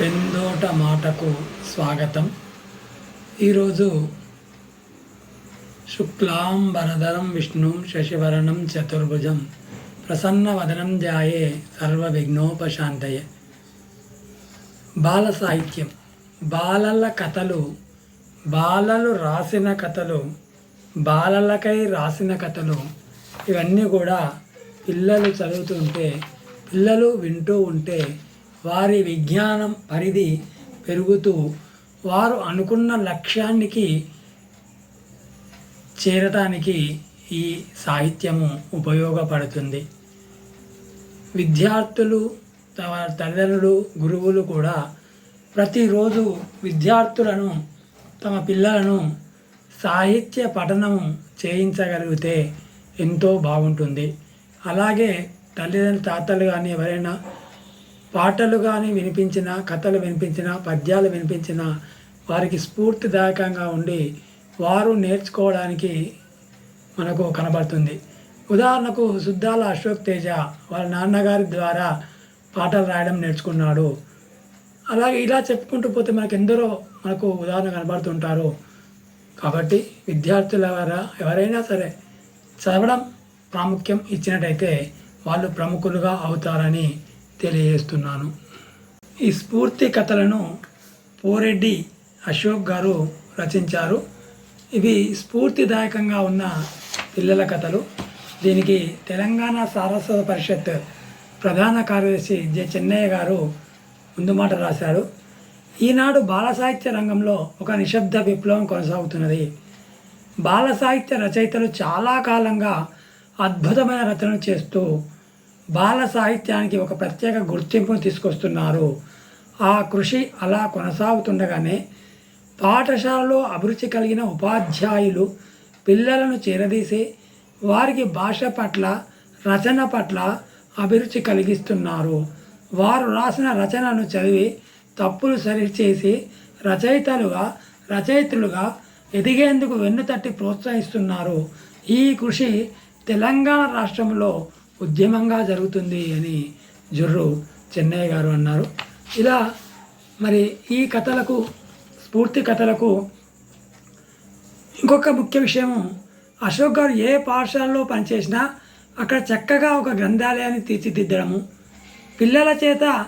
పెందోట మాటకు స్వాగతం. ఈరోజు శుక్లాం వరదరం విష్ణుం శశివరణం చతుర్భుజం ప్రసన్నవదనం జాయే సర్వ విఘ్నోపశాంతయే బాల సాహిత్యం. బాలల కథలు బాలలు రాసిన కథలు బాలలకై రాసిన కథలు ఇవన్నీ కూడా పిల్లలు చదువుతుంటే పిల్లలు వింటూ ఉంటే వారి విజ్ఞానం పరిధి పెరుగుతూ వారు అనుకున్న లక్ష్యానికి చేరటానికి ఈ సాహిత్యము ఉపయోగపడుతుంది. విద్యార్థులు తమ తల్లిదండ్రులు గురువులు కూడా ప్రతిరోజు విద్యార్థులను తమ పిల్లలను సాహిత్య పఠనము చేయించగలిగితే ఎంతో బాగుంటుంది. అలాగే తల్లిదండ్రులు తాతలు కానీ ఎవరైనా పాటలు కానీ వినిపించిన కథలు వినిపించిన పద్యాలు వినిపించిన వారికి స్ఫూర్తిదాయకంగా ఉండి వారు నేర్చుకోవడానికి మనకు కనబడుతుంది. ఉదాహరణకు సుద్దాల అశోక్ తేజ వాళ్ళ నాన్నగారి ద్వారా పాటలు రాయడం నేర్చుకున్నాడు. అలాగే ఇలా చెప్పుకుంటూ పోతే మనకు ఎందరో మనకు ఉదాహరణ కనబడుతుంటారు. కాబట్టి విద్యార్థుల ద్వారా ఎవరైనా సరే చదవడం ప్రాముఖ్యం ఇచ్చినట్టయితే వాళ్ళు ప్రముఖులుగా అవుతారని తెలియజేస్తున్నాను. ఈ స్ఫూర్తి కథలను పోరెడ్డి అశోక్ గారు రచించారు. ఇవి స్ఫూర్తిదాయకంగా ఉన్న పిల్లల కథలు. దీనికి తెలంగాణ సారస్వత పరిషత్ ప్రధాన కార్యదర్శి జె చెన్నయ్య గారు ముందు మాట రాశారు. ఈనాడు బాల సాహిత్య రంగంలో ఒక నిశ్శబ్ద విప్లవం కొనసాగుతున్నది. బాల సాహిత్య రచయితలు చాలా కాలంగా అద్భుతమైన రచనలు చేస్తూ బాల సాహిత్యానికి ఒక ప్రత్యేక గుర్తింపును తీసుకొస్తున్నారు. ఆ కృషి అలా కొనసాగుతుండగానే పాఠశాలలో అభిరుచి కలిగిన ఉపాధ్యాయులు పిల్లలను చేరదీసి వారికి భాష పట్ల రచన పట్ల అభిరుచి కలిగిస్తున్నారు. వారు రాసిన రచనను చదివి తప్పులు సరిచేసి రచయితలుగా రచయితలుగా ఎదిగేందుకు వెన్నుతట్టి ప్రోత్సహిస్తున్నారు. ఈ కృషి తెలంగాణ రాష్ట్రంలో ఉద్యమంగా జరుగుతుంది అని జుర్రు చెన్నయ్య గారు అన్నారు. ఇలా మరి ఈ కథలకు స్ఫూర్తి కథలకు ఇంకొక ముఖ్య విషయము అశోక్ గారు ఏ పాఠశాలలో పనిచేసినా అక్కడ చక్కగా ఒక గ్రంథాలయాన్ని తీర్చిదిద్దడము పిల్లల చేత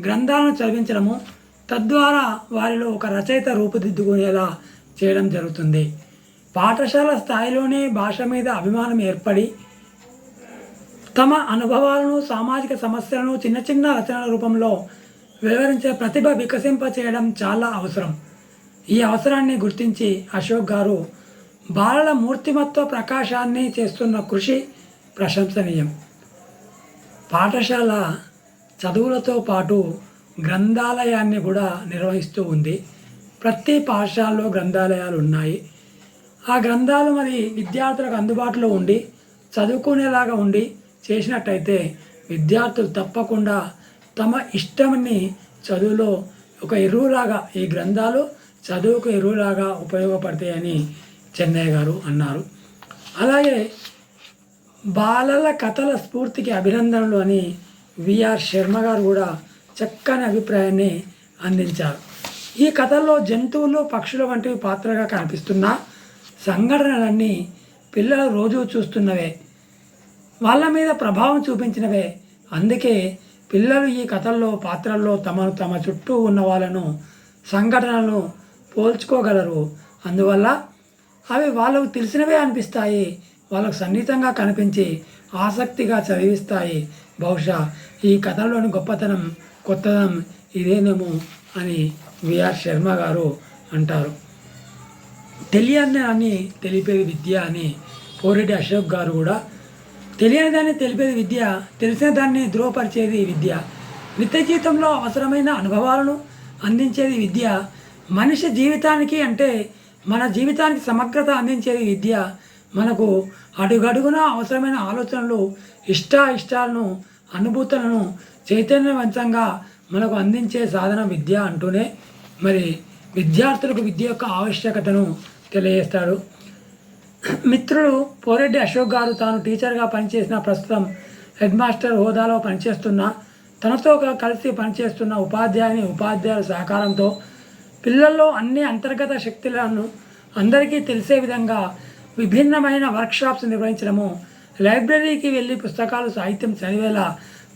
గ్రంథాలను చదివించడము తద్వారా వారిలో ఒక రచయిత రూపుదిద్దుకునేలా చేయడం జరుగుతుంది. పాఠశాల స్థాయిలోనే భాష మీద అభిమానం ఏర్పడి తమ అనుభవాలను సామాజిక సమస్యలను చిన్న చిన్న రచనల రూపంలో వివరించే ప్రతిభ వికసింప చేయడం చాలా అవసరం. ఈ అవసరాన్ని గుర్తించి అశోక్ గారు బాలల మూర్తిమత్వ ప్రకాశాన్ని చేస్తున్న కృషి ప్రశంసనీయం. పాఠశాల చదువులతో పాటు గ్రంథాలయాన్ని కూడా నిర్వహిస్తూ ఉంది. ప్రతి పాఠశాలలో గ్రంథాలయాలు ఉన్నాయి. ఆ గ్రంథాలు మరి విద్యార్థులకు అందుబాటులో ఉండి చదువుకునేలాగా ఉండి చేసినట్టయితే విద్యార్థులు తప్పకుండా తమ ఇష్టంని చదువులో ఒక ఎరువులాగా ఈ గ్రంథాలు చదువుకు ఎరువులాగా ఉపయోగపడతాయని చెన్నయ్య గారు అన్నారు. అలాగే బాలల కథల స్ఫూర్తికి అభినందనలు అని విఆర్ శర్మ గారు కూడా చక్కని అభిప్రాయాన్ని అందించారు. ఈ కథల్లో జంతువులు పక్షులు వంటివి పాత్రగా కనిపిస్తున్న సంఘటనలన్నీ పిల్లలు రోజు చూస్తున్నవే. వాళ్ళ మీద ప్రభావం చూపించినవే. అందుకే పిల్లలు ఈ కథల్లో పాత్రల్లో తమను తమ చుట్టూ ఉన్న వాళ్ళను సంఘటనలను పోల్చుకోగలరు. అందువల్ల అవి వాళ్ళకు తెలిసినవే అనిపిస్తాయి. వాళ్ళకు సన్నిహితంగా కనిపించి ఆసక్తిగా చదివిస్తాయి. బహుశా ఈ కథల్లోని గొప్పతనం కొత్తదనం ఇదేనేమో అని విఆర్ శర్మ గారు అంటారు. తెలియని దాన్ని తెలిపేది విద్య అని పోరెడ్డి అశోక్ గారు కూడా తెలియని దాన్ని తెలిపేది విద్య తెలిసిన దాన్ని ధృవపరిచేది విద్య. నిత్య జీవితంలో అవసరమైన అనుభవాలను అందించేది విద్య. మనిషి జీవితానికి అంటే మన జీవితానికి సమగ్రత అందించేది విద్య. మనకు అడుగడుగున అవసరమైన ఆలోచనలు ఇష్ట ఇష్టాలను అనుభూతులను చైతన్యవంతంగా మనకు అందించే సాధన విద్య అంటూనే మరి విద్యార్థులకు విద్య యొక్క ఆవశ్యకతను తెలియజేస్తాడు. మిత్రుడు పోరెడ్డి అశోక్ గారు తాను టీచర్గా పనిచేసిన ప్రస్తుతం హెడ్ మాస్టర్ హోదాలో పనిచేస్తున్న తనతో కలిసి పనిచేస్తున్న ఉపాధ్యాయుని ఉపాధ్యాయుల సహకారంతో పిల్లల్లో అన్ని అంతర్గత శక్తులను అందరికీ తెలిసే విధంగా విభిన్నమైన వర్క్షాప్స్ నిర్వహించడము లైబ్రరీకి వెళ్ళి పుస్తకాలు సాహిత్యం చదివేలా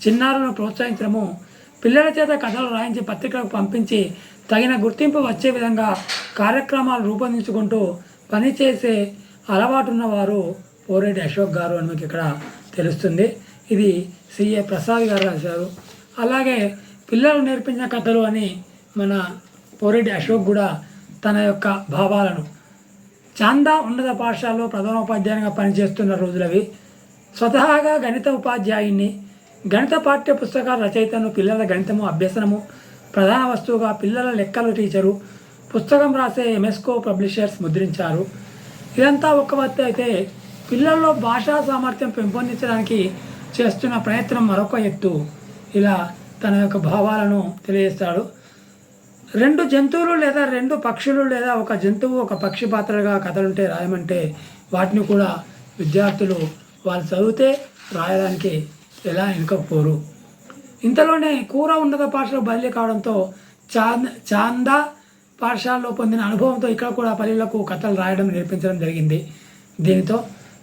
చిన్నారులను ప్రోత్సహించడము పిల్లల చేత కథలు రాయించి పత్రికలకు పంపించి తగిన గుర్తింపు వచ్చే విధంగా కార్యక్రమాలు రూపొందించుకుంటూ పనిచేసే అలవాటు ఉన్నవారు పోరేటి అశోక్ గారు అని మీకు ఇక్కడ తెలుస్తుంది. ఇది సిఏ ప్రసాద్ గారు రాశారు. అలాగే పిల్లలు నేర్పించిన కథలు అని మన పోరెడ్డి అశోక్ కూడా తన యొక్క భావాలను చాందా ఉన్నత పాఠశాలలో ప్రధానోపాధ్యాయునిగా పనిచేస్తున్న రోజులవి. స్వతహాగా గణిత ఉపాధ్యాయుని గణిత పాఠ్య పుస్తకాల రచయితను పిల్లల గణితము అభ్యసనము ప్రధాన వస్తువుగా పిల్లల లెక్కలు టీచరు పుస్తకం రాసే ఎంఎస్కో పబ్లిషర్స్ ముద్రించారు. ఇదంతా ఒక వత్తి అయితే పిల్లల్లో భాషా సామర్థ్యం పెంపొందించడానికి చేస్తున్న ప్రయత్నం మరొక ఎత్తు. ఇలా తన యొక్క భావాలను తెలియజేస్తాడు. రెండు జంతువులు లేదా రెండు పక్షులు లేదా ఒక జంతువు ఒక పక్షి పాత్రగా కథలుంటే రాయమంటే వాటిని కూడా విద్యార్థులు వాళ్ళు చదివితే రాయడానికి ఎలా వెనుకపోరు. ఇంతలోనే కూర ఉన్నత పాఠశాల బదిలీ కావడంతో చాంద చాందా పాఠశాలలో పొందిన అనుభవంతో ఇక్కడ కూడా పల్లెలకు కథలు రాయడం నేర్పించడం జరిగింది. దీనితో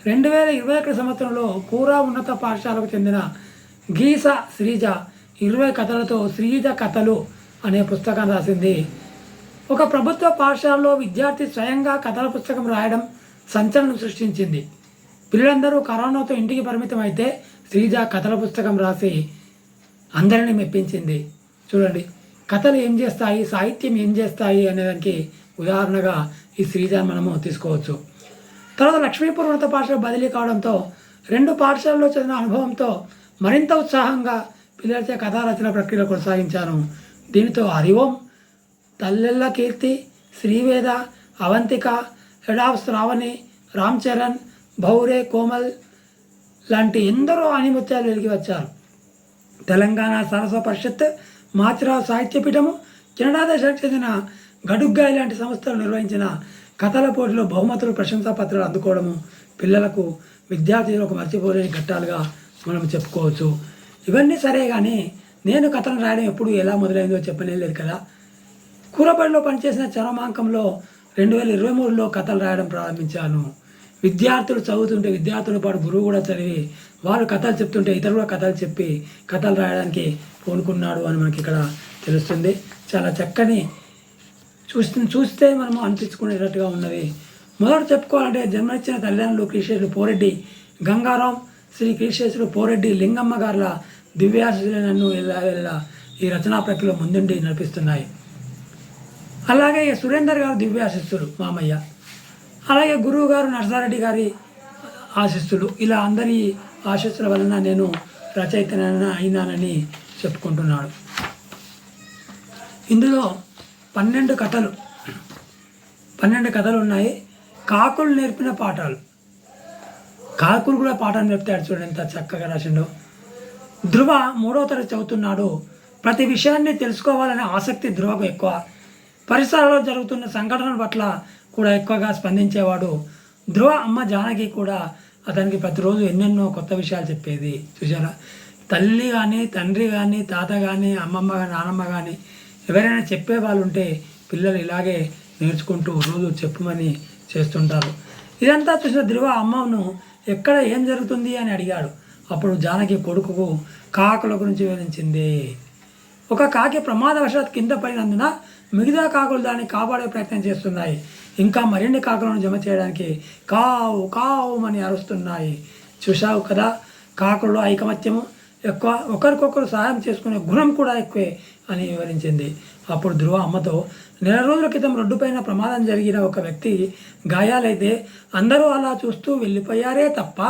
రెండు వేల ఇరవై ఒకటి సంవత్సరంలో పూరా ఉన్నత పాఠశాలకు చెందిన గీస శ్రీజ ఇరవై కథలతో శ్రీజ కథలు అనే పుస్తకం రాసింది. ఒక ప్రభుత్వ పాఠశాలలో విద్యార్థి స్వయంగా కథల పుస్తకం రాయడం సంచలనం సృష్టించింది. పిల్లలందరూ కరోనాతో ఇంటికి పరిమితం అయితే శ్రీజ కథల పుస్తకం రాసి అందరినీ మెప్పించింది. చూడండి. కథలు ఏం చేస్తాయి సాహిత్యం ఏం చేస్తాయి అనేదానికి ఉదాహరణగా ఈ శ్రీజాన్ని మనము తీసుకోవచ్చు. తర్వాత లక్ష్మీపూర్ ఉన్నత పాఠశాల బదిలీ కావడంతో రెండు పాఠశాలలో చదివిన అనుభవంతో మరింత ఉత్సాహంగా పిల్లలచే కథా రచన ప్రక్రియ కొనసాగించాను. దీనితో హరిఓం తల్లెల్ల కీర్తి శ్రీవేద అవంతిక ఎడావ్ శ్రావణి రామ్ చరణ్ భౌరే కోమల్ లాంటి ఎందరో అనిముత్యాలు వెలిగి వచ్చారు. తెలంగాణ సరస్వ పరిషత్ మాచిరావు సాహిత్యపీఠము కెనడా దేశానికి చెందిన గడుగ్గా లాంటి సంస్థలు నిర్వహించిన కథల పోటీలో బహుమతులు ప్రశంసా పత్రాలు అందుకోవడము పిల్లలకు విద్యార్థులకు మర్చిపోలేని ఘట్టాలుగా మనం చెప్పుకోవచ్చు. ఇవన్నీ సరే కానీ నేను కథను రాయడం ఎప్పుడు ఎలా మొదలైందో చెప్పలేదు కదా. కూరబడిలో పనిచేసిన చరమాంకంలో రెండు వేల ఇరవై మూడులో కథలు రాయడం ప్రారంభించాను. విద్యార్థులు చదువుతుంటే విద్యార్థుల పాటు గురువు కూడా చదివి వారు కథలు చెప్తుంటే ఇతరులు కూడా కథలు చెప్పి కథలు రాయడానికి పూనుకున్నాడు అని మనకి ఇక్కడ తెలుస్తుంది. చాలా చక్కని చూస్తు చూస్తే మనము అనిపించుకునేటట్టుగా ఉన్నవి మొదట చెప్పుకోవాలంటే జన్మనిచ్చిన తల్లిదండ్రులు క్రీశేషులు పోరెడ్డి గంగారాం శ్రీ క్రీశేషులు పోరెడ్డి లింగమ్మ గారుల దివ్యాశులు నన్ను ఇలా ఈ రచనా ప్రక్రియలో ముందుండి నడిపిస్తున్నాయి. అలాగే సురేందర్ గారు దివ్యాశిస్తులు మామయ్య. అలాగే గురువు గారు నర్సారెడ్డి గారి ఆశిస్తులు ఇలా అందరి ఆశస్సుల వలన నేను రచయిత అయినానని చెప్పుకుంటున్నాడు. ఇందులో పన్నెండు కథలు. పన్నెండు కథలు ఉన్నాయి. కాకులు నేర్పిన పాఠాలు. కాకులు కూడా పాఠాలు నేర్పుతాడు చూడండి ఎంత చక్కగా రాసిండో. ధ్రువ మూడో తరగతి చదువుతున్నాడు. ప్రతి విషయాన్ని తెలుసుకోవాలనే ఆసక్తి ధ్రువకు ఎక్కువ. పరిసరాల్లో జరుగుతున్న సంఘటనల పట్ల కూడా ఎక్కువగా స్పందించేవాడు. ధ్రువ అమ్మ జానకి కూడా అతనికి ప్రతిరోజు ఎన్నెన్నో కొత్త విషయాలు చెప్పేది. చూసారా తల్లి కానీ తండ్రి కానీ తాత కానీ అమ్మమ్మ కానీ నానమ్మ కానీ ఎవరైనా చెప్పే వాళ్ళు ఉంటే పిల్లలు ఇలాగే నేర్చుకుంటూ రోజు చెప్పమని చేస్తుంటారు. ఇదంతా చూసిన ధ్రువ అమ్మను ఎక్కడ ఏం జరుగుతుంది అని అడిగాడు. అప్పుడు జానకి కొడుకుకు కాకుల గురించి వివరించింది. ఒక కాకి ప్రమాదవశాత్ కింద పడినందున మిగతా కాకులు దాన్ని కాపాడే ప్రయత్నం చేస్తున్నాయి. ఇంకా మరిన్ని కాకులను జమ చేయడానికి కావు కావు అని అరుస్తున్నాయి. చూశావు కదా కాకుల్లో ఐకమత్యము ఎక్కువ ఒకరికొకరు సహాయం చేసుకునే గుణం కూడా ఎక్కువే అని వివరించింది. అప్పుడు ధ్రువ అమ్మతో నెల రోజుల క్రితం రోడ్డుపైన ప్రమాదం జరిగిన ఒక వ్యక్తి గాయాలైతే అందరూ అలా చూస్తూ వెళ్ళిపోయారే తప్ప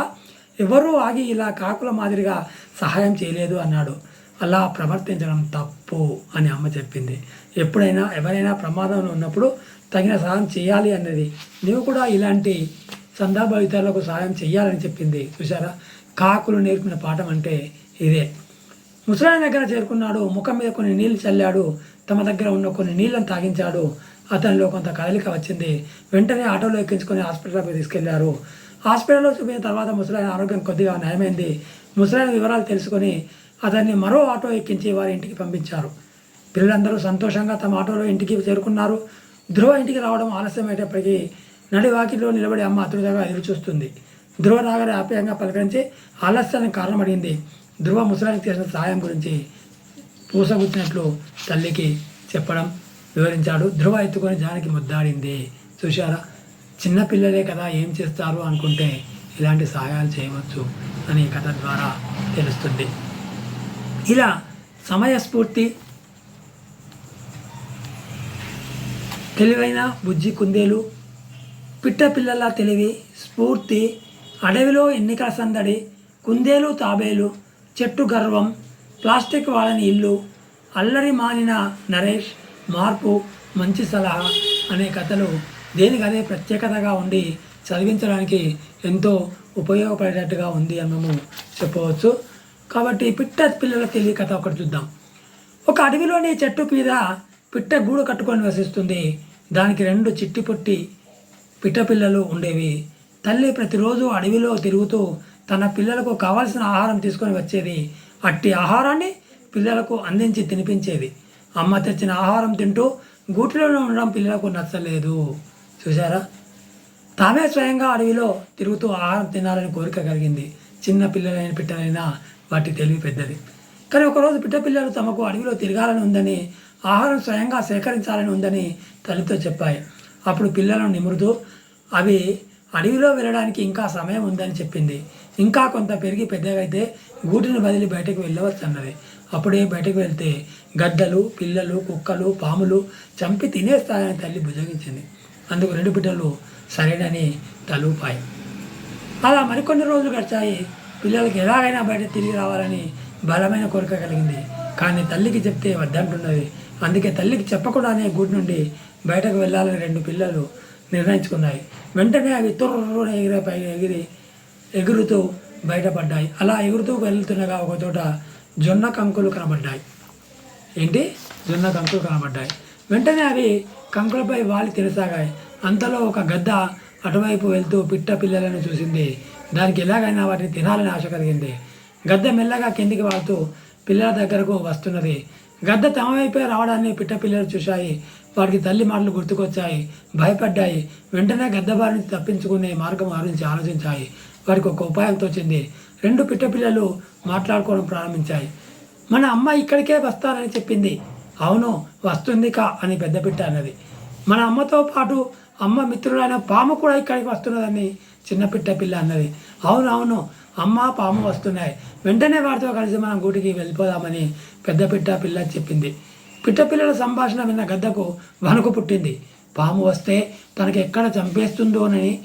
ఎవరూ ఆగి ఇలా కాకుల మాదిరిగా సహాయం చేయలేదు అన్నాడు. అలా ప్రవర్తించడం తప్పు అని అమ్మ చెప్పింది. ఎప్పుడైనా ఎవరైనా ప్రమాదంలో ఉన్నప్పుడు తగిన సహాయం చేయాలి అన్నది. నీవు కూడా ఇలాంటి సందర్భ ఇతరులకు సహాయం చేయాలని చెప్పింది. చూసారా కాకులు నేర్పిన పాఠం అంటే ఇదే. ముసలాయన దగ్గర చేరుకున్నాడు. ముఖం మీద కొన్ని నీళ్ళు చల్లాడు. తమ దగ్గర ఉన్న కొన్ని నీళ్ళను తాగించాడు. అతనిలో కొంత కదలిక వచ్చింది. వెంటనే ఆటోలో ఎక్కించుకొని హాస్పిటల్కి తీసుకెళ్ళారు. హాస్పిటల్లో చూపిన తర్వాత ముసలాయన ఆరోగ్యం కొద్దిగా నయమైంది. ముసలాయన వివరాలు తెలుసుకొని అతన్ని మరో ఆటో ఎక్కించి వారి ఇంటికి పంపించారు. పిల్లలందరూ సంతోషంగా తమ ఆటోలో ఇంటికి చేరుకున్నారు. ధ్రువ ఇంటికి రావడం ఆలస్యమయ్యేటప్పటికీ నడివాకిలో నిలబడి అమ్మ అతృతగా ఎదురుచూస్తుంది. ధ్రువ నాగరి ఆప్యాయంగా పలకరించి ఆలస్యానికి కారణమడింది ధ్రువ ముసలానికి చేసిన సహాయం గురించి పూసగుచ్చినట్లు తల్లికి చెప్పడం వివరించాడు. ధ్రువ ఎత్తుకొని జానికి ముద్దాడింది. చూశారా? చిన్నపిల్లలే కదా ఏం చేస్తారు అనుకుంటే ఇలాంటి సహాయాలు చేయవచ్చు అని ఈ కథ ద్వారా తెలుస్తుంది. ఇలా సమయస్ఫూర్తి తెలివైన బుజ్జి కుందేలు పిట్ట పిల్లల తెలివి స్ఫూర్తి అడవిలో ఎన్నికల సందడి కుందేలు తాబేలు చెట్టు గర్వం ప్లాస్టిక్ వాడని ఇల్లు అల్లరి మానిన నరేష్ మార్పు మంచి సలహా అనే కథలు దేనికదే ప్రత్యేకతగా ఉండి చదివించడానికి ఎంతో ఉపయోగపడేటట్టుగా ఉంది అని మేము చెప్పవచ్చు. కాబట్టి పిట్ట పిల్లల తెలివి కథ ఒకటి చూద్దాం. ఒక అడవిలోని చెట్టు మీద పిట్ట గూడు కట్టుకొని వసిస్తుంది. దానికి రెండు చిట్టి పొట్టి పిట్ట పిల్లలు ఉండేవి. తల్లి ప్రతిరోజు అడవిలో తిరుగుతూ తన పిల్లలకు కావాల్సిన ఆహారం తీసుకొని వచ్చేది. అట్టి ఆహారాన్ని పిల్లలకు అందించి తినిపించేది. అమ్మ తెచ్చిన ఆహారం తింటూ గూటిలో ఉండడం పిల్లలకు నచ్చలేదు. చూసారా తామే స్వయంగా అడవిలో తిరుగుతూ ఆహారం తినాలని కోరిక కలిగింది. చిన్న పిల్లలైన పిట్టలైనా వాటి తెలివి పెద్దది. కానీ ఒకరోజు పిట్ట పిల్లలు తమకు అడవిలో తిరగాలని ఉందని ఆహారం స్వయంగా సేకరించాలని ఉందని తల్లితో చెప్పాయి. అప్పుడు పిల్లలను నిమురుతూ అవి అడవిలో వెళ్ళడానికి ఇంకా సమయం ఉందని చెప్పింది. ఇంకా కొంత పెరిగి పెద్దగైతే గూటిని బదిలి బయటకు వెళ్ళవచ్చు అన్నది అప్పుడే బయటకు వెళ్తే గద్దలు పిల్లలు కుక్కలు పాములు చంపి తినేస్తాయని తల్లి భుజగించింది అందుకు రెండు బిడ్డలు సరేనని తలూపాయి. అలా మరికొన్ని రోజులు గడిచాయి. పిల్లలకి ఎలాగైనా బయట తిరిగి రావాలని బలమైన కోరిక కలిగింది. కానీ తల్లికి చెప్తే వద్దంటున్నది. అందుకే తల్లికి చెప్పకుండానే గూడు నుండి బయటకు వెళ్ళాలని రెండు పిల్లలు నిర్ణయించుకున్నాయి. వెంటనే అవి తుర్రున ఎగిరే పై ఎగిరి ఎగురుతూ బయటపడ్డాయి. అలా ఎగురుతూ వెళ్తుండగా ఒక చోట జొన్న కంకులు కనబడ్డాయి. ఏంటి? జొన్న కంకులు కనబడ్డాయి. వెంటనే అవి కంకులపై వాలి తెరసాగాయి. అంతలో ఒక గద్ద అటువైపు వెళ్తూ పిట్ట పిల్లలను చూసింది దానికి ఎలాగైనా వాటిని తినాలని ఆశ కలిగింది. గద్ద మెల్లగా కిందికి వాడుతూ పిల్లల దగ్గరకు వస్తున్నది. గద్ద తమ వైపే రావడాన్ని పిట్ట పిల్లలు చూశాయి. వాటికి తల్లి మాటలు గుర్తుకొచ్చాయి. భయపడ్డాయి. వెంటనే గద్ద బారి నుంచి తప్పించుకునే మార్గం గురించి ఆలోచించాయి. వారికి ఒక ఉపాయం తోచింది. రెండు పిట్ట పిల్లలు మాట్లాడుకోవడం ప్రారంభించాయి. మన అమ్మ ఇక్కడికే వస్తానని చెప్పింది. అవును వస్తుంది కా అని పెద్ద పిట్ట అన్నది. మన అమ్మతో పాటు అమ్మ మిత్రుడైన పాము కూడా ఇక్కడికి వస్తున్నదని చిన్నపిట్ట పిల్ల అన్నది. అవును అవును. అమ్మ పాము వస్తున్నాయి. వెంటనే వారితో కలిసి మనం గూటికి వెళ్ళిపోదామని పెద్ద పిట్ట పిల్ల చెప్పింది. పిట్ట పిల్లల సంభాషణ విన్న గద్దకు వణుకు పుట్టింది. పాము వస్తే తనకి ఎక్కడ చంపేస్తుందోనని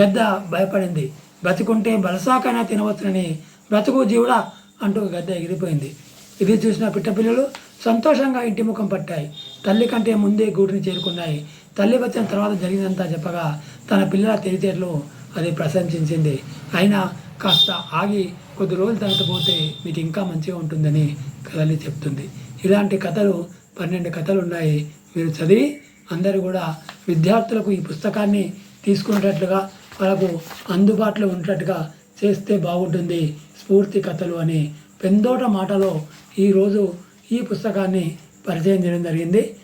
గద్ద భయపడింది. బ్రతికుంటే బలసాకైనా తినవచ్చునని బ్రతుకు జీవుడా అంటూ గద్ద ఎగిరిపోయింది. ఇది చూసిన పిట్టపిల్లలు సంతోషంగా ఇంటి ముఖం పట్టాయి. తల్లి కంటే ముందే గూటిని చేరుకున్నాయి. తల్లి వచ్చిన తర్వాత జరిగిందంతా చెప్పగా తన పిల్లల తెలివితేటలు అది ప్రశంసించింది. అయినా కాస్త ఆగి కొద్ది రోజులు తర్వాత పోతే మీకు ఇంకా మంచిగా ఉంటుందని కథలి చెప్తుంది. ఇలాంటి కథలు పన్నెండు కథలు ఉన్నాయి మీరు చదివి అందరూ కూడా విద్యార్థులకు ఈ పుస్తకాన్ని తీసుకునేటట్లుగా వాళ్ళకు అందుబాటులో ఉండేటట్టుగా చేస్తే బాగుంటుంది స్ఫూర్తి కథలు అని పెందోట మాటలో ఈరోజు ఈ పుస్తకాన్ని పరిచయం చేయడం జరిగింది.